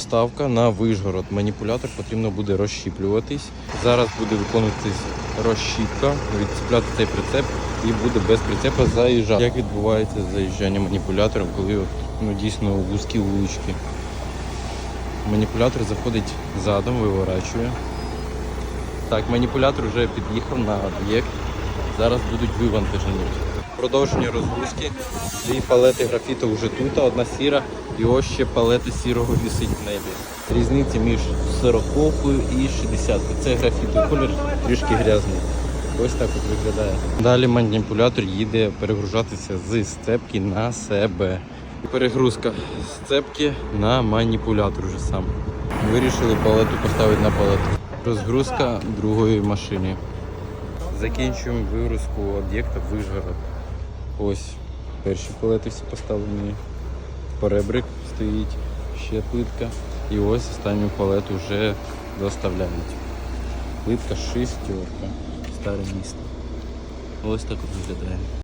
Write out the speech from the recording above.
Ставка на Вишгород. Маніпулятор потрібно буде розщіплюватись. Зараз буде виконуватись розщіпка, відцепляти цей прицеп і буде без прицепа заїжджати. Як відбувається заїжджання маніпулятором, коли ну, дійсно вузькі вулички. Маніпулятор заходить задом, виворачує. Так, маніпулятор вже під'їхав на об'єкт. Зараз будуть вивантажені. Продовження розгрузки. Дві палети графіту вже тут, одна сіра, і ось ще палети сірого вісить в небі. Різниця між 40 і 60. Це графітовий колір трішки грязний. Ось так от виглядає. Далі маніпулятор їде перегружатися з сцепки на себе. Перегрузка сцепки на маніпулятор вже сам. Вирішили палету поставити на палету. Розгрузка другої машини. Закінчуємо вигрузку об'єкта Вишгород. Ось перші палети всі поставлені. перебрик стоїть, ще плитка. І ось останню палету вже доставляють. Плитка шістерка. Старе місто. Ось так виглядає.